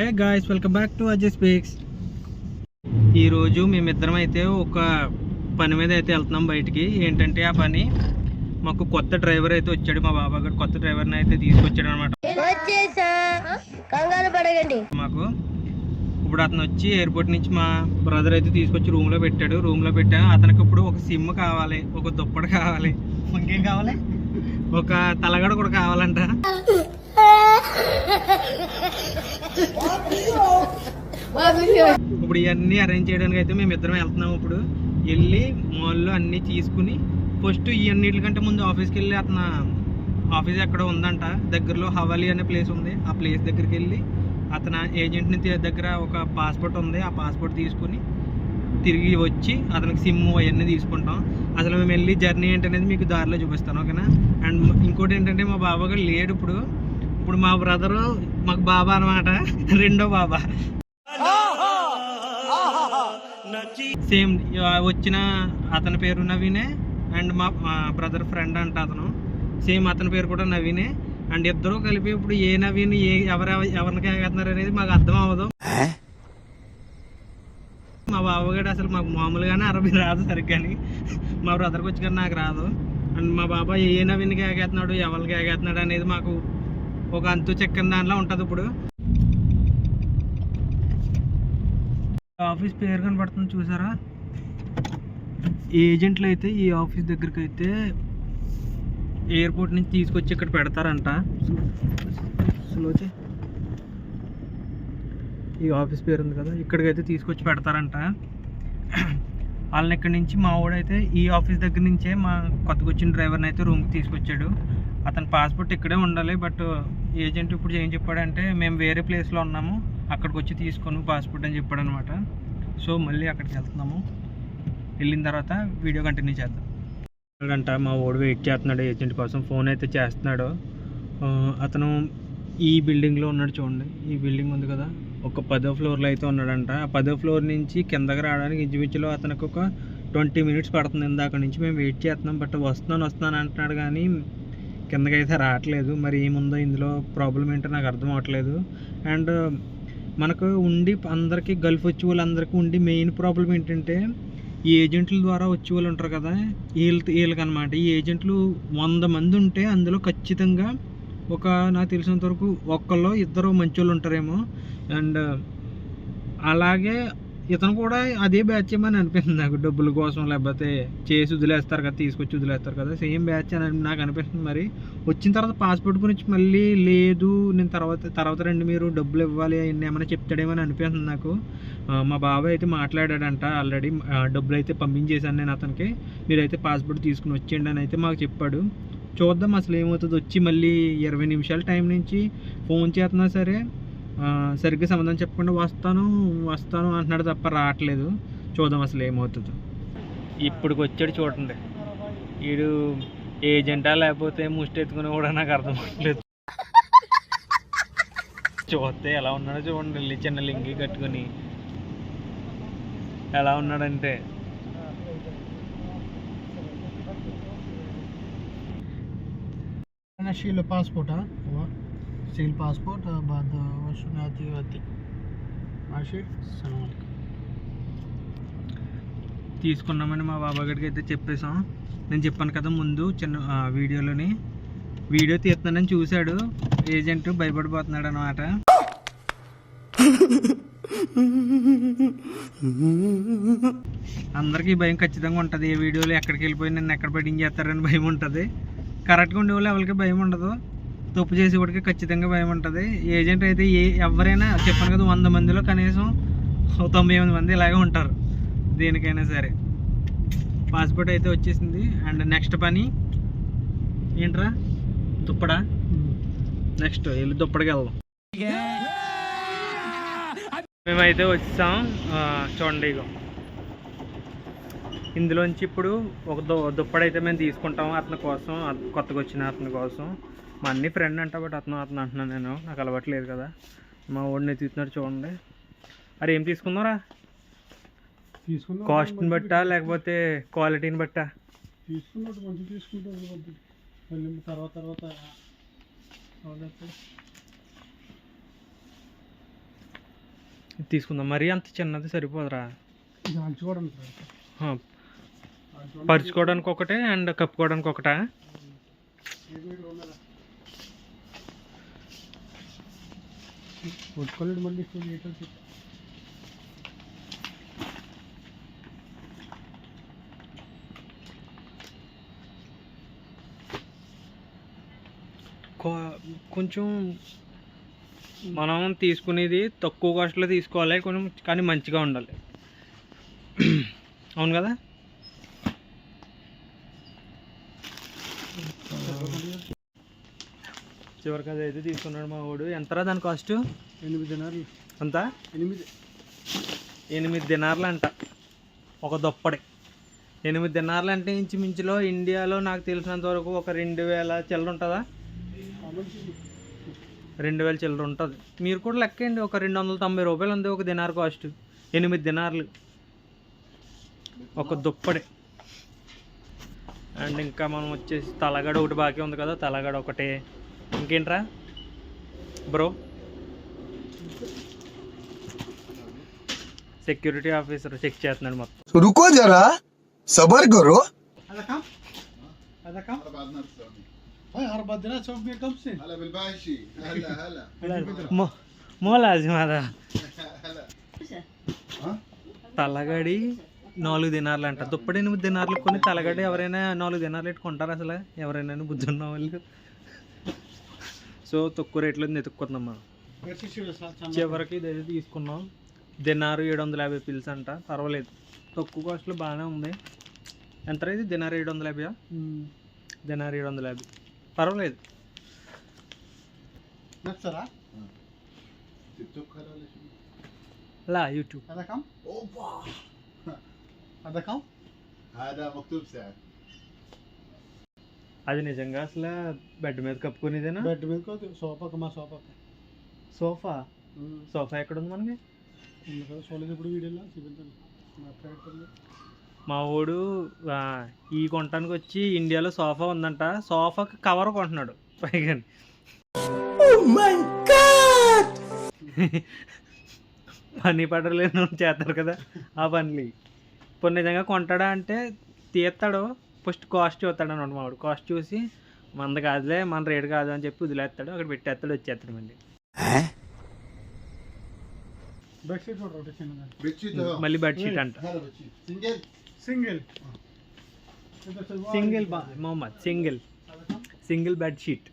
Hey guys welcome back to Ajay speaks ఈరోజు మేమిద్దరం అయితే ఒక పని మీద అయితే వెళ్తున్నాం బయటికి. ఏంటంటే ఆ పని మాకు కొత్త డ్రైవర్ అయితే వచ్చాడు. మా బాబా గారు కొత్త డ్రైవర్ని అయితే తీసుకొచ్చాడు అనమాట మాకు ఇప్పుడు అతను వచ్చి ఎయిర్పోర్ట్ నుంచి మా బ్రదర్ అయితే తీసుకొచ్చి రూమ్లో పెట్టాడు. రూమ్లో పెట్టా అతనికి ఇప్పుడు ఒక సిమ్ కావాలి ఒక దుప్పటి కావాలి. ఇంకేం కావాలి? ఒక తలగడ కూడా కావాలంట. ఇప్పుడు ఇవన్నీ అరేంజ్ చేయడానికి అయితే మేము ఇద్దరం వెళ్తున్నాం ఇప్పుడు. వెళ్ళి మాల్లో అన్నీ తీసుకుని ఫస్ట్ ఇవన్నిటికంటే ముందు ఆఫీస్కి వెళ్ళి అతను ఆఫీస్ ఎక్కడ ఉందంట. దగ్గరలో హవాలి అనే ప్లేస్ ఉంది. ఆ ప్లేస్ దగ్గరికి వెళ్ళి అతను ఏజెంట్ని దగ్గర ఒక పాస్పోర్ట్ ఉంది. ఆ పాస్పోర్ట్ తీసుకుని తిరిగి వచ్చి అతనికి సిమ్ అవన్నీ తీసుకుంటాం. అసలు మేము వెళ్ళి జర్నీ ఏంటనేది మీకు దారిలో చూపిస్తాను ఓకేనా? అండ్ ఇంకోటి ఏంటంటే మా బాబా గారు లేడు ఇప్పుడు. ఇప్పుడు మా బ్రదరు మాకు బాబా అనమాట రెండో బాబా. సేమ్ వచ్చిన అతని పేరు నవీనే అండ్ మా బ్రదర్ ఫ్రెండ్ అంట అతను. సేమ్ అతని పేరు కూడా నవీనే. అండ్ ఇద్దరు కలిపి ఇప్పుడు ఏ నవీన్ ఏ ఎవరు ఎవరిని కాగేస్తున్నారు అనేది మాకు అర్థం అవ్వదు. మా బాబాగాడు అసలు మాకు మామూలుగానే అరబీ రాదు సరిగ్గాని. మా బ్రదర్కి వచ్చి కానీ నాకు రాదు. అండ్ మా బాబా ఏ నవీన్ కాగేస్తున్నాడు ఎవరికి కాగేస్తున్నాడు అనేది మాకు ఒక అంతు చెక్కని దాంట్లో ఉంటుంది ఇప్పుడు. ఆఫీస్ పేరు కనబడుతుంది చూసారా? ఏజెంట్లు అయితే ఈ ఆఫీస్ దగ్గరికి అయితే ఎయిర్పోర్ట్ నుంచి తీసుకొచ్చి ఇక్కడ పెడతారంట. ఈ ఆఫీస్ పేరు ఉంది కదా ఇక్కడికైతే తీసుకొచ్చి పెడతారంట. వాళ్ళని ఇక్కడి నుంచి మా వాడైతే ఈ ఆఫీస్ దగ్గర నుంచే మా కొత్తకొచ్చిన వచ్చిన డ్రైవర్ని అయితే రూమ్కి తీసుకొచ్చాడు. అతని పాస్పోర్ట్ ఇక్కడే ఉండాలి బట్ ఏజెంట్ ఇప్పుడు ఏం చెప్పాడంటే మేము వేరే ప్లేస్లో ఉన్నాము అక్కడికి వచ్చి తీసుకొని పాస్పోర్ట్ అని చెప్పాడు అనమాట సో మళ్ళీ అక్కడికి వెళ్తున్నాము. వెళ్ళిన తర్వాత వీడియో కంటిన్యూ చేద్దాం. అంట మా వాడు వెయిట్ చేస్తున్నాడు ఏజెంట్ కోసం ఫోన్ అయితే చేస్తున్నాడు. అతను ఈ బిల్డింగ్లో ఉన్నాడు చూడండి. ఈ బిల్డింగ్ ఉంది కదా ఒక పదో ఫ్లోర్లో అయితే ఉన్నాడంట. ఆ పదో ఫ్లోర్ నుంచి కిందకి రావడానికి ఇంచుమించులో అతనికి ఒక ట్వంటీ మినిట్స్ పడుతుంది. ఇందాక నుంచి మేము వెయిట్ చేస్తున్నాం బట్ వస్తున్నాను వస్తున్నాను అంటున్నాడు కానీ కిందకైతే రావట్లేదు. మరి ఏముందో ఇందులో ప్రాబ్లం ఏంటో నాకు అర్థం అవ్వట్లేదు అండ్ మనకు ఉండి అందరికీ గల్ఫ్ వచ్చే వాళ్ళందరికీ ఉండి మెయిన్ ప్రాబ్లం ఏంటంటే ఈ ఏజెంట్ల ద్వారా వచ్చే వాళ్ళు ఉంటారు కదా వీళ్ళు వీళ్ళకి అనమాట ఈ ఏజెంట్లు వంద మంది ఉంటే అందులో ఖచ్చితంగా ఒక నాకు తెలిసినంత వరకు ఒక్కళ్ళు ఇద్దరు మంచోళ్ళు ఉంటారేమో. అండ్ అలాగే ఇతను కూడా అదే బ్యాచ్ ఏమని అనిపిస్తుంది నాకు. డబ్బుల కోసం లేకపోతే చేసి వదిలేస్తారు కదా తీసుకొచ్చి వదిలేస్తారు కదా. సేమ్ బ్యాచ్ అని నాకు అనిపిస్తుంది మరి. వచ్చిన తర్వాత పాస్పోర్ట్ గురించి మళ్ళీ లేదు. నేను తర్వాత తర్వాత రండి మీరు డబ్బులు ఇవ్వాలి అవన్నీ ఏమైనా చెప్తాడేమని అనిపిస్తుంది నాకు. మా బాబాయ్ అయితే మాట్లాడాడంట ఆల్రెడీ డబ్బులు అయితే పంపించేశాను నేను అతనికి. మీరైతే పాస్పోర్ట్ తీసుకుని వచ్చేయండి అని అయితే మాకు చెప్పాడు. చూద్దాం అసలు ఏమవుతుంది? వచ్చి మళ్ళీ ఇరవై నిమిషాల టైం నుంచి ఫోన్ చేస్తున్నా సరే సరిగ్గా సంబంధం చెప్పకుండా వస్తాను వస్తాను అంటున్నాడు తప్ప రావట్లేదు. చూద్దాం అసలు ఏమవుతుందో. ఇప్పటికి వచ్చాడు చూడండి వీడు ఏజెంటా లేకపోతే ముష్టి ఎత్తుకుని కూడా నాకు అర్థం అవ్వట్లేదు. చూస్తే ఎలా ఉన్నాడో చూడండి చిన్న లింగి కట్టుకుని. ఎలా ఉన్నాడంటే. పాస్పోర్టా أشيل الباسبورت ها هو شيل الباسبورت بعد وش نأتي يودي ماشي السلام عليكم తీసుకున్నామని మా బాబా గడికి అయితే చెప్పేసాం నేను చెప్పాను కదా ముందు చిన్న ఆ, వీడియోలోని వీడియో తీస్తున్నానని చూశాడు ఏజెంట్ భయపడిపోతున్నాడు అనమాట అందరికీ భయం ఖచ్చితంగా ఉంటుంది ఏ వీడియోలో ఎక్కడికి వెళ్ళిపోయి నన్ను ఎక్కడ బయటింగ్ చేస్తారని భయం ఉంటుంది కరెక్ట్గా ఉండే వాళ్ళు ఎవరికి భయం ఉండదు తప్పు చేసేవాడికి ఖచ్చితంగా భయం ఉంటుంది. ఏజెంట్ అయితే ఏ ఎవరైనా చెప్పాను కదా వంద మందిలో కనీసం తొంభై ఎనిమిది మంది ఇలాగే ఉంటారు దేనికైనా సరే. పాస్పోర్ట్ అయితే వచ్చేసింది. అండ్ నెక్స్ట్ పని ఏంట్రా? దుప్పడా? నెక్స్ట్ వెళ్ళి దుప్పడికి వెళ్దాం. మేమైతే వచ్చాం చూడండి ఇగో. ఇందులోంచి ఇప్పుడు ఒక దు దుప్పడైతే మేము తీసుకుంటాం అతని కోసం కొత్తగా వచ్చిన అతని కోసం. మా అన్ని ఫ్రెండ్ అంట బట్ అతను అతను అంటున్నాను నేను. నాకు అలవాట్లేదు కదా. మా వాడిని తీస్తున్నాడు చూడండి. అరే ఏం తీసుకుందాంరా తీసుకున్నా కాస్ట్ని బట్టా లేకపోతే క్వాలిటీని బట్టా? తీసుకున్నట్టు మంచి. మళ్ళీ తర్వాత తర్వాత తీసుకుందాం. మరీ అంత చిన్నది సరిపోదురా. పరుచుకోవడానికి ఒకటే అండ్ కప్పుకోవడానికి ఒకటా? కొట్టుకోలేడు మళ్ళీ ఇప్పుడు కొంచెం మనం తీసుకునేది తక్కువ కాస్ట్లో తీసుకోవాలి కొంచెం కానీ మంచిగా ఉండాలి. అవును కదా? చివరికి అది అయితే తీసుకున్నాడు మా వాడు. ఎంతరా దాని కాస్ట్ ఎనిమిది దినాలు అంత ఎనిమిది. ఎనిమిది దినార్లు అంట ఒక దుప్పటి. ఎనిమిది దినార్లు అంటే ఇంచుమించులో ఇండియాలో నాకు తెలిసినంత వరకు ఒక రెండు వేల చిల్లర ఉంటుందా? రెండు వేల చిల్లర ఉంటుంది. మీరు కూడా లెక్కండి. ఒక రెండు వందల తొంభై రూపాయలు ఉంది ఒక దినార్ కాస్ట్ ఎనిమిది దినార్లు. ఒక దుప్పటి. అండ్ ఇంకా మనం వచ్చేసి తలగడ ఒకటి బాకీ ఉంది కదా తలగడ ఒకటి. ఇంకేంట్రా? బ్రో. సెక్యూరిటీ ఆఫీసర్ చెక్ చేస్తున్నాడు మొత్తం. రుకో జరా. సబర్ కరో తలగడి నాలుగు దినార్లు అంట దుప్పటి ఎనిమిది దినార్లు కొన్ని తలగడి ఎవరైనా నాలుగు దినార్లు పెట్టుకుంటారు అసలు? ఎవరైనా బుద్ధున్న వాళ్ళు. సో తక్కువ రేట్లో ఎత్తుక్కుందాం మనం بس شو بس చివరికి ఇదైతే తీసుకున్నాం దినారు ఏడు వందల యాభై పిల్స్ అంట పర్వాలేదు తక్కువ కాస్ట్లో బాగానే ఉంది ఎంత ఇది దినారు ఏడు వందల యాభై దినారు ఏడు వందల యాభై పర్వాలేదు نفسها تيك توك هلا ولا شو؟ లా యూట్యూబ్ هذا كم؟ اوبا هذا كم؟ هذا مكتوب سعر అది నిజంగా అసలు బెడ్ మీద కప్పుకునేదేనా? బెడ్ మీద సోఫాకి మా సోఫా సోఫా? సోఫా ఎక్కడ ఉంది మనకి చూడలేదు మా వాడు ఈ కొనటానికి వచ్చి ఇండియాలో సోఫా ఉందంట. సోఫాకి కవర్ కొంటున్నాడు పైగా. Oh పని పడలేదు చేస్తారు కదా ఆ పనులు. ఇప్పుడు నిజంగా కొంటాడా అంటే తీస్తాడు. ఫస్ట్ కాస్ట్ చూస్తాడు అనమాట మావాడు. కాస్ట్ చూసి మంద కాదులే మన రేటు కాదు అని చెప్పి వదిలేస్తాడు. అక్కడ పెట్టేస్తాడు వచ్చేస్తాడు మళ్ళీ. మళ్ళీ బెడ్షీట్ అంట. Single? Single. Mohammed single. Single bedsheet.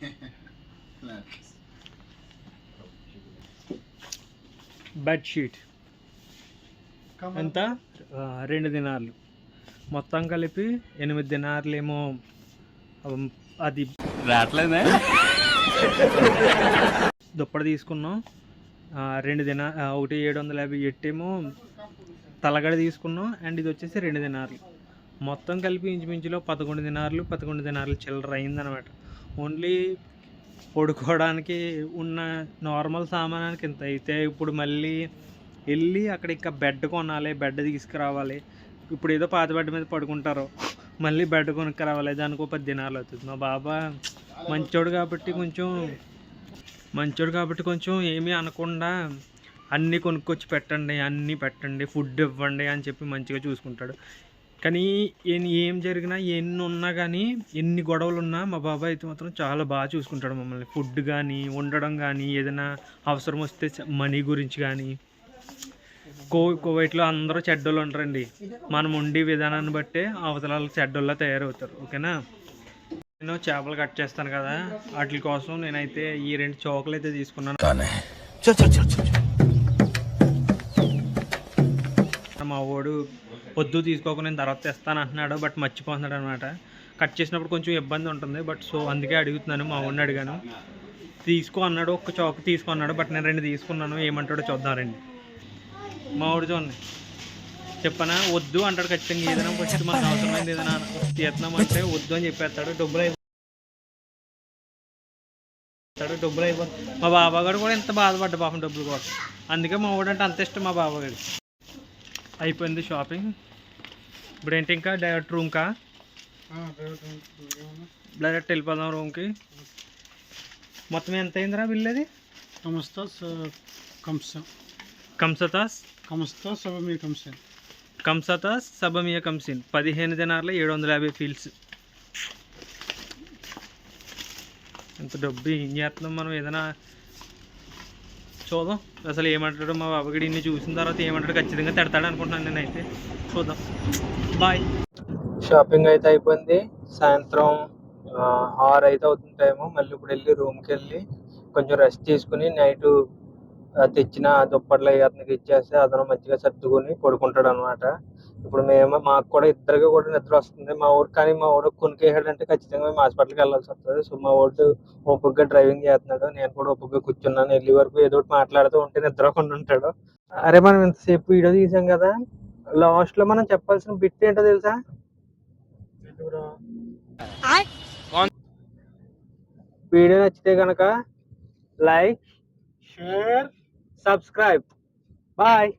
Bedsheet. ఎంత? రెండు దినాలు మొత్తం కలిపి ఎనిమిది దినార్లు ఏమో అవ్- అది రావట్లేదే? దుప్పటి తీసుకున్నాం. రెండు దిన ఒకటి ఏడు వందల యాభై ఎట్టేమో తలగడ తీసుకున్నాం. అండ్ ఇది వచ్చేసి రెండు దినార్లు. మొత్తం కలిపి ఇంచుమించులో పదకొండు దినార్లు పదకొండు దినార్లు చిల్లర అయిందనమాట ఓన్లీ పడుకోవడానికి ఉన్న నార్మల్ సామానానికి ఇంత. అయితే ఇప్పుడు మళ్ళీ వెళ్ళి అక్కడ ఇంకా బెడ్ కొనాలి బెడ్ తీసుకురావాలి. ఇప్పుడు ఏదో పాత బెడ్ మీద పడుకుంటారు మళ్ళీ బెడ్ కొనుక్కురావాలి దానికి ఒక పది దినాలు అవుతుంది. మా బాబా మంచోడు కాబట్టి కొంచెం మంచోడు కాబట్టి కొంచెం ఏమీ అనకుండా అన్నీ కొనుక్కొచ్చి పెట్టండి అన్నీ పెట్టండి ఫుడ్ ఇవ్వండి అని చెప్పి మంచిగా చూసుకుంటాడు. కానీ ఏం- ఏం జరిగినా ఎన్ని ఉన్నా కానీ ఎన్ని గొడవలు ఉన్నా మా బాబాయ్ అయితే మాత్రం చాలా బాగా చూసుకుంటాడు మమ్మల్ని. ఫుడ్ కానీ ఉండడం కానీ ఏదైనా అవసరం వస్తే చ- మనీ గురించి కానీ కో కువైట్లో అందరూ చెడ్డోళ్ళు ఉంటారండి. మనం ఉండే విధానాన్ని బట్టి అవతల చెడ్డోళ్ళ తయారవుతారు. ఓకేనా? నేను చేపలు కట్ చేస్తాను కదా వాటి కోసం నేనైతే ఈ రెండు చోకలు అయితే తీసుకున్నాను. మా వాడు పొద్దు తీసుకోక నేను తర్వాత తెస్తాను అంటున్నాడు బట్ మర్చిపోతున్నాడు అనమాట కట్ చేసినప్పుడు కొంచెం ఇబ్బంది ఉంటుంది బట్ సో అందుకే అడుగుతున్నాను మా వాడిని అడిగాను. తీసుకో అన్నాడు ఒక చౌక తీసుకో అన్నాడు బట్ నేను రెండు తీసుకున్నాను ఏమంటాడో చూద్దాం రండి. మా వాడు చూడండి. చెప్పనా? వద్దు అంటాడు ఖచ్చితంగా. ఏదైనా ఫస్ట్ మనకు అవసరమైంది ఏదైనా తీస్తున్నాం అంటే వద్దు అని చెప్పేస్తాడు. డబ్బులు అయిపోతాడు డబ్బులు అయిపోతాడు మా బాబా గారు కూడా ఎంత బాధపడ్డా పాపం డబ్బులు కోసం అందుకే మా వాడు అంటే అంత ఇష్టం మా బాబా గారికి అయిపోయింది షాపింగ్. ఇప్పుడు ఏంటి ఇంకా? డైరెక్ట్ రూమ్కా? డైరెక్ట్ వెళ్ళిపోదాం రూమ్కి. మొత్తం ఎంత అయిందిరా బిల్ అది? Como estás? కంస కంసతాస్ కంసతో సభ మీ కంస కంసతాస్ సబమియ కంసిన్ పదిహేను దినార్ల ఏడు వందల యాభై ఫీల్స్ ఎంత డబ్బు ఏం చేస్తున్నాం మనం ఏదైనా? చూద్దాం. అసలు ఏమంటాడు మా బాబుగడి ఇన్ని చూసిన తర్వాత ఏమంటాడు ఖచ్చితంగా తిడతాడు అనుకుంటున్నాను నేనైతే. చూద్దాం. బాయ్. షాపింగ్ అయితే అయిపోయింది. సాయంత్రం ఆరు అయితే అవుతుంది టైము మళ్ళీ ఇప్పుడు వెళ్ళి రూమ్కి వెళ్ళి కొంచెం రెస్ట్ తీసుకుని నైట్ తెచ్చిన దుప్పట్లు అవి అతనికి ఇచ్చేస్తే అతను మంచిగా సర్దుకుని పడుకుంటాడు అనమాట ఇప్పుడు మేము మాకు కూడా ఇద్దరికి కూడా నిద్ర వస్తుంది. మా ఊరు కానీ మా ఊరు కొనుక్కేసాడంటే ఖచ్చితంగా మేము హాస్పిటల్కి వెళ్ళాల్సి వస్తుంది. సో మా ఊరు ఓపికగా డ్రైవింగ్ చేస్తున్నాడు. నేను కూడా ఓపికగా కూర్చున్నాను. వెళ్ళి వరకు ఏదో ఒకటి మాట్లాడుతూ ఉంటే నిద్రకుండా ఉంటాడు. అరే మనం ఇంతసేపు వీడియో తీసాం కదా. లాస్ట్లో మనం చెప్పాల్సిన బిట్ ఏంటో తెలుసా? వీడియో నచ్చితే కనుక లైక్ షేర్ సబ్స్క్రైబ్ బాయ్